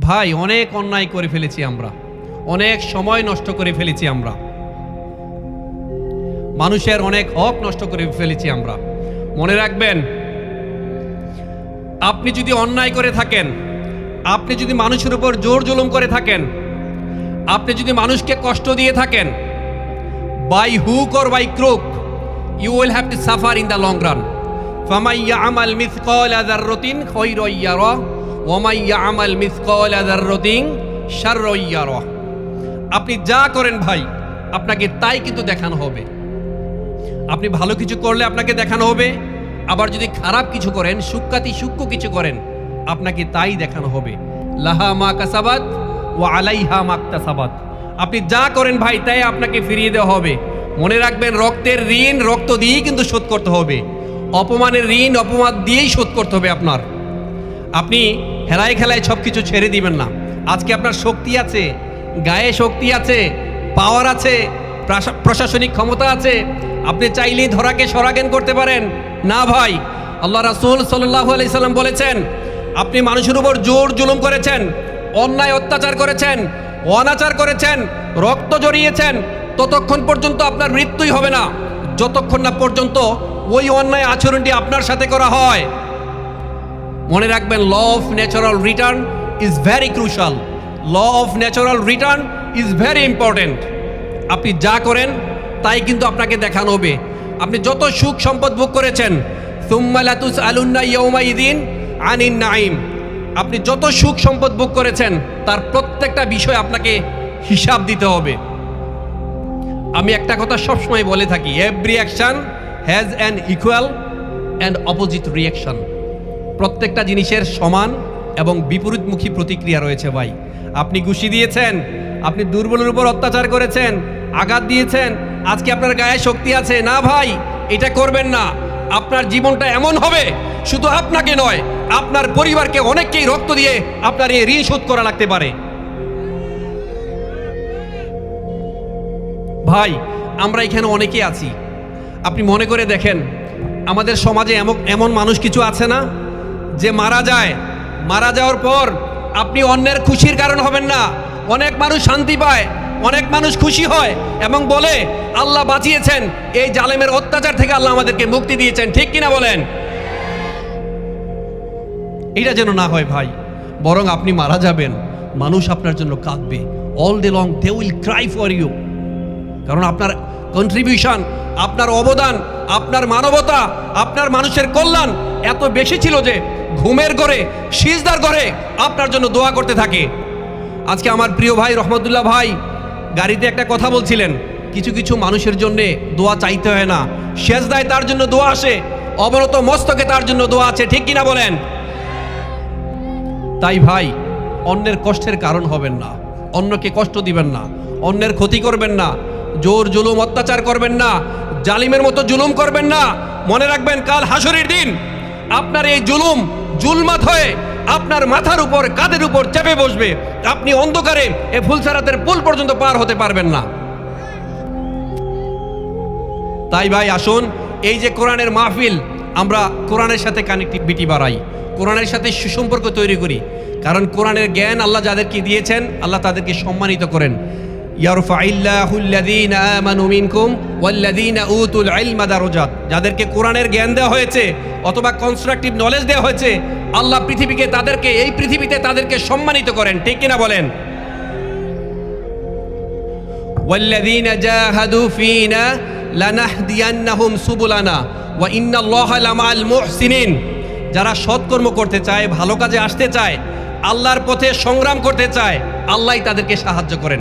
ভাই, অনেক অন্যায় করে ফেলেছি আমরা। অনেক সময় নষ্ট করে ফেলেছি আমরা। মানুষের অনেক হক নষ্ট করে ফেলেছি আমরা। মনে রাখবেন, আপনি যদি অন্যায় করে থাকেন, আপনি যদি মানুষের উপর জোর জুলুম করে থাকেন, আপনি যদি মানুষকে কষ্ট দিয়ে থাকেন by hook or by crook you will have to suffer in the long run ফামাইয়া আমাল মিসকাল আযাররাতিন খায়রাইয়ারা ওয়ামাইয়া আমাল মিসকাল আযাররাতিন শাররাইয়ারা আপনি যা করেন ভাই, আপনাকে তাই কিন্তু দেখানো হবে। আপনি ভালো কিছু করলে আপনাকে দেখানো হবে, আবার যদি খারাপ কিছু করেন, সুক্কাতি সূক্ষ্ম কিছু করেন, আপনাকে তাই দেখানো হবে। লাহা মা কাসাবাত ও আলাইহা মাক্তাসাবাত আপনি যা করেন ভাই, তাই আপনাকে ফিরিয়ে দেওয়া হবে। মনে রাখবেন, রক্তের ঋণ রক্ত দিয়েই কিন্তু শোধ করতে হবে। অপমানের ঋণ অপমান দিয়েই শোধ করতে হবে আপনার। আপনি হেলায় খেলায় সব কিছু ছেড়ে দিবেন না। আজকে আপনার শক্তি আছে, গায়ে শক্তি আছে পাওয়ার আছে প্রশাসনিক ক্ষমতা আছে। আপনি চাইলেই ধরাকে সরাগেন করতে পারেন। না ভাই, আল্লাহ রাসূল সাল্লাল্লাহু আলাইহি সাল্লাম বলেছেন, আপনি মানুষের উপর জোর জুলুম করেছেন, অন্যায় অত্যাচার করেছেন, অনাচার করেছেন, রক্ত জড়িয়েছেন, ততক্ষণ পর্যন্ত আপনার মৃত্যুই হবে না। যতক্ষণ না পর্যন্ত ওই অন্যায় আচরণটি আপনার সাথে করা হয়। মনে রাখবেন law of natural return is very crucial law of natural return is very important আপনি যা করেন, তাই কিন্তু আপনাকে দেখানো হবে। আপনি যত সুখ সম্পদ ভোগ করেছেন সুম্মালাতুস আলুন্না ইয়ৌমা ইদিন আনিন নাইম আপনি যত সুখ সম্পদ ভোগ করেছেন, তার প্রত্যেকটা বিষয় আপনাকে হিসাব দিতে হবে। আমি একটা কথা সবসময় বলে থাকি every action has an equal and opposite reaction প্রত্যেকটা জিনিসের সমান এবং বিপরীতমুখী প্রতিক্রিয়া রয়েছে ভাই। আপনি ঘুষি দিয়েছেন, আপনি দুর্বলের উপর অত্যাচার করেছেন, আঘাত দিয়েছেন, আজকে আপনার গায়ে শক্তি আছে। না ভাই, এটা করবেন না। আপনার জীবনটা এমন হবে, শুধু আপনাকে নয়, আপনার পরিবারকে অনেককেই রক্ত দিয়ে আপনার এই ঋণ শোধ করা লাগতে পারে। ভাই, আমরা এখানে অনেকে আছি। আপনি মনে করে দেখেন, আমাদের সমাজে এমন এমন মানুষ কিছু আছে না? যে মারা যায়, মারা যাওয়ার পর আপনি অন্যের খুশির কারণ হবেন না। অনেক মানুষ শান্তি পায়, অনেক মানুষ খুশি হয় এবং বলে, আল্লাহ বাঁচিয়েছেন। এই জালেমের অত্যাচার থেকে আল্লাহ আমাদেরকে মুক্তি দিয়েছেন। ঠিক কিনা বলেন? এটা যেন না হয় ভাই, বরং আপনি মারা যাবেন, মানুষ আপনার জন্য কাঁদবে। All day long they will cry for you কারণ আপনার কন্ট্রিবিউশন আপনার অবদান, আপনার মানবতা, আপনার মানুষের কল্যাণ এত বেশি ছিল যে ঘুমের ঘরে, সিজদার ঘরে আপনার জন্য দোয়া করতে থাকে। আজকে আমার প্রিয় ভাই রহমতুল্লাহ ভাই গাড়িতে একটা কথা বলছিলেন, কিছু কিছু মানুষের জন্য দোয়া চাইতে হয় না। সেজদায় তার জন্য দোয়া আসে অবনত মস্তকে তার জন্য দোয়া আছে, ঠিক কিনা বলেন? তাই ভাই, অন্যের কষ্টের কারণ হবেন না। অন্যকে কষ্ট দিবেন না, অন্যের ক্ষতি করবেন না, জোর জুলুম অত্যাচার করবেন না, জালিমের মতো জুলুম করবেন না। মনে রাখবেন, কাল হাসুরির দিন আপনার এই জুলুম, জুলমাত হয়ে আপনার মাথার উপর কাদের উপর চেপে বসবে। আপনি অন্ধকারে এ ফুলসারাতের পুল পর্যন্ত পার হতে পারবেন না। তাই ভাই, আসুন, এই যে কোরআনের মাহফিল, আমরা কোরআনের সাথে কানেক্টিভিটি বাড়াই। কোরআনের সাথে সুসম্পর্ক তৈরি করি। কারণ কোরআনের জ্ঞান আল্লাহ যাদেরকে দিয়েছেন, আল্লাহ তাদেরকে সম্মানিত করেন। ইয়ারফাইল্লাহুল্লাযীনা আমানু মিনকুম ওয়াল্লাযীনা উতুল ইলমা দারাজাত যাদেরকে কোরআনের জ্ঞান দেওয়া হয়েছে অথবা কনস্ট্রাকটিভ নলেজ দেওয়া হয়েছে আল্লাহ পৃথিবীকে তাদেরকে এই পৃথিবীতে তাদেরকে সম্মানিত করেন ঠিক কিনা বলেন والذين جاهدوا فينا لنهدينهم سبلنا وإن الله لمع المحسنين যারা সৎকর্ম করতে চায় ভালো কাজে আসতে চায় আল্লাহর পথে সংগ্রাম করতে চায় আল্লাহ তাদেরকে সাহায্য করেন